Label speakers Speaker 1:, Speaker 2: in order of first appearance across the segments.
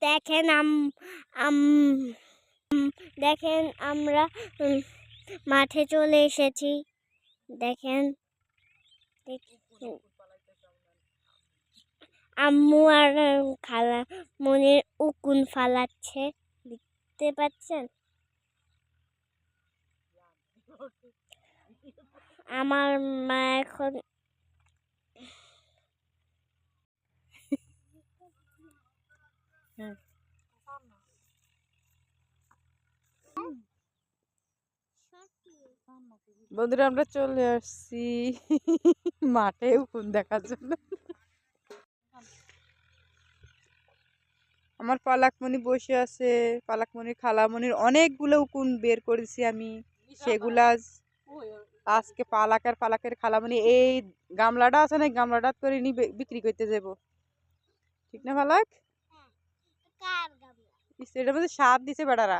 Speaker 1: দেখেন দেখেন আমরা মাঠে চলে এসেছি। দেখেন, দেখ- আম্মু আর খালা মনের উকুন ফালাচ্ছে, দেখতে পাচ্ছেন? আমার মা এখন
Speaker 2: হ্যাঁ। বন্ধুরা, আমরা চলে আসছি। মাঠে উকুন দেখার জন্য। আমার পালাকমণি বসে আছে। পালাকমণির খালামণির অনেকগুলো উকুন বের করেছি আমি। সেগুলা আজ- আজকে পালাকের পালাকের খালামণি, এই গামলাটা আছে না গামলাটা করে নি বিক্রি করতে যাব। ঠিক না, পালাক? মধ্যে সাপ দিছে বেড়ারা।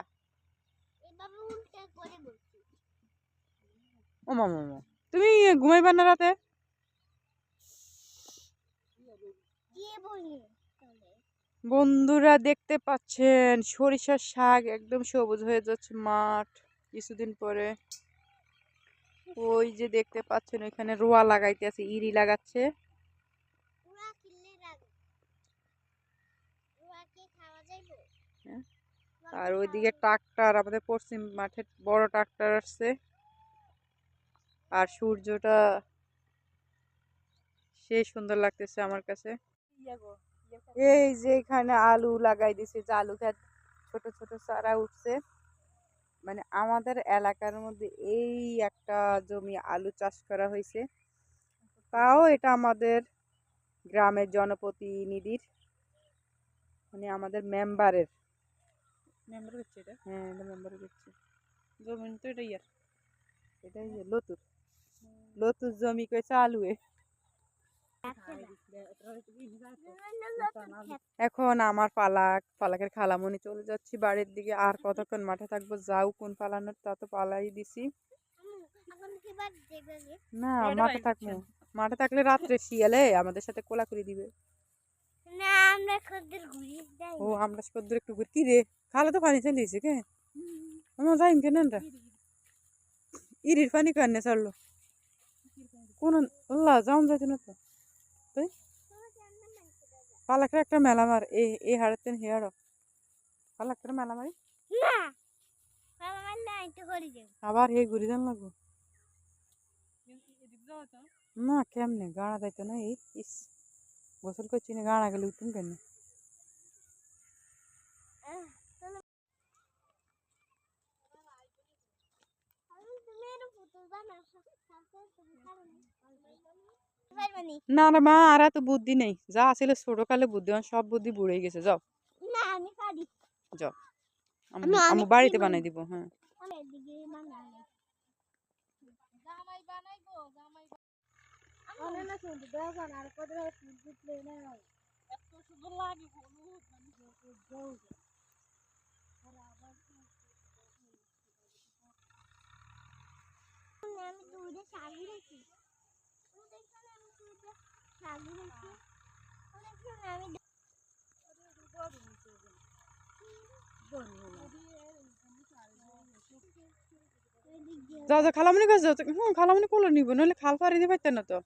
Speaker 2: ও মামা মামা তুমি ঘুমাইবার না রাতে? বন্ধুরা দেখতে পাচ্ছেন সরিষার শাক একদম সবুজ হয়ে যাচ্ছে মাঠ কিছুদিন পরে। ওই যে দেখতে পাচ্ছেন ওইখানে রোয়া লাগাইতে আছে ইরি লাগাচ্ছে
Speaker 1: পুরা কিনলে রাখব পুরা কি খাওয়া যাইবো
Speaker 2: হ্যাঁ।
Speaker 1: পুরা
Speaker 2: আর
Speaker 1: কি
Speaker 2: ওইদিকে ট্রাক্টর, আমাদের পশ্চিম মাঠে বড় ট্রাক্টর আসছে। আর সূর্যটা সে সুন্দর লাগতেছে আমার কাছে। এই যে এখানে আলু লাগাই দিছে, যে আলু ক্ষেত, ছোট ছোট চারা উঠছে। মানে আমাদের এলাকার মধ্যে এই একটা জমি আলু চাষ করা হয়েছে। তাও এটা আমাদের গ্রামের জনপ্রতিনিধির মানে আমাদের মেম্বারের
Speaker 3: মেম্বার এটা
Speaker 2: হ্যাঁ এটা মেম্বারের হচ্ছে
Speaker 3: জমিন তো এটা ইয়ার
Speaker 2: এটা ইয়ে লতুর লতুর জমি কইছে আলুয়ে এখন আমার পালাক পালাকের খালামণি চলে যাচ্ছি বাড়ির দিকে আর কতক্ষণ মাঠে থাকব যাও কোন পালানোর তা তো পালাই দিছি? না মাঠে থাকব। মাঠে থাকলে রাত্রে শিয়ালে আমাদের সাথে কোলাকুলি দিবে।
Speaker 1: না আমরা খদ্দের ঘুরি যাই
Speaker 2: ও আমরা কদ্দুর একটু ঘুর কি রে। খালে তো পানি চলিয়েছে কে? আমার যাইম কেন রে ইরির পানি। কান্নে ছাড়লো। কোন আল্লাহ যাও যাইতে না তো। তাই? পালাকের একটা মেলা মার এ এ হাড়তেন হে হাড়। পালাকের মেলা মারি
Speaker 1: না
Speaker 2: আবার হে ঘুরি যান লাগবো। না কেমনে? গাড়া যাইতো না এই ইস। গোসল করছি না গাড়া গেলে কেন?
Speaker 1: তুমি পারো না। নি?
Speaker 2: মা আর এত বুদ্ধি নেই। যা ছিল ছোট কালে বুদ্ধি সব বুদ্ধি বুড়ে গেছে যাও।
Speaker 1: না আমি পারি।
Speaker 2: যাও।
Speaker 1: আমি
Speaker 2: বাড়িতে বানাই দিব হ্যাঁ
Speaker 1: আমি এদিকে বানাই
Speaker 3: জামাই বানাইবো জামাই
Speaker 1: আমি না শুনতে দাও কেন আর কত ফুল ফুটলে না
Speaker 3: এত সুন্দর লাগে হলুদ মানে
Speaker 1: আমি দুধে দুধে
Speaker 2: যাও যাও খালামনি কাছে যাও হুম খালামনি কোলে নিব নইলে খাল পাড়ি দিয়ে পারতেন না তো।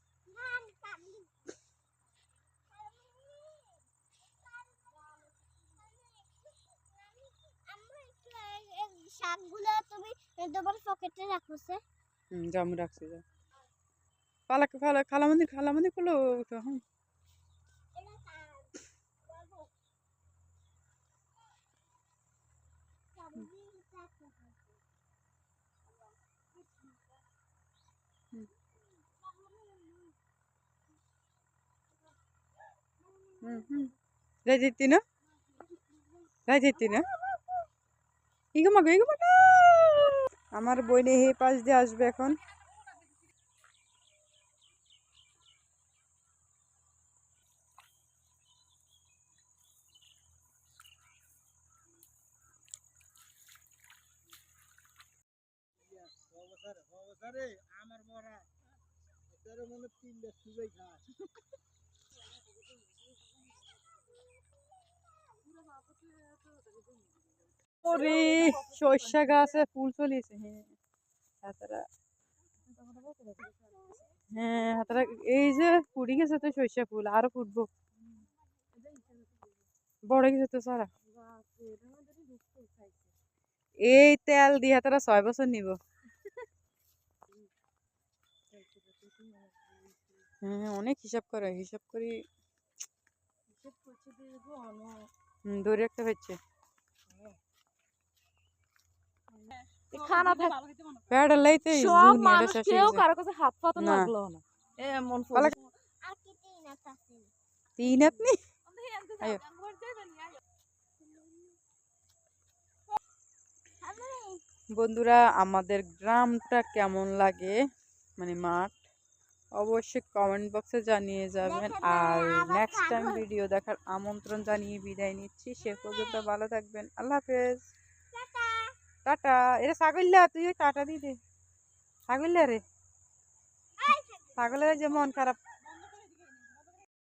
Speaker 1: শাকগুলো তুমি তোমার পকেটে রাখো
Speaker 2: হুম আমি রাখছি, যাও। পালাকে কোলে উঠো, হুম। হুম যেতি না? যাই না? আমার বইনে হে পাশ দিয়ে আসবে এখন
Speaker 4: আমার মরা মনে
Speaker 2: ফুল চলিয়েছে হ্যাঁ। হ্যাঁ হাতারা, এই যে ফুটে গেছে তো সর্ষা ফুল, আরও ফুটবো। বড় গেছে তো সারা। এই তেল দিয়ে হাতারা ছয় বছর নিব। হ্যাঁ অনেক হিসাব করে, হিসাব করি। ধরে একটা হচ্ছে।
Speaker 3: খানা থাক
Speaker 2: প্যাড লাইতে
Speaker 3: সব মানুষ কেউ কারও কাছে হাত পাতা
Speaker 2: না।
Speaker 3: লাগল না। এমন
Speaker 2: পালা-
Speaker 1: তিন
Speaker 2: আপনি? বন্ধুরা আমাদের গ্রামটা কেমন লাগে? মানে মাঠ? অবশ্যই কমেন্ট বক্সে জানিয়ে যাবেন। আর নেক্সট টাইম ভিডিও দেখার আমন্ত্রণ জানিয়ে বিদায় নিচ্ছি। সে পর্যন্ত ভালো থাকবেন। আল্লাহ হাফেজ। টাটা। এটা ছাগল্লা তুই ওই টাটা দিয়ে দে। ছাগল্লা রে। ছাগলের যে মন খারাপ।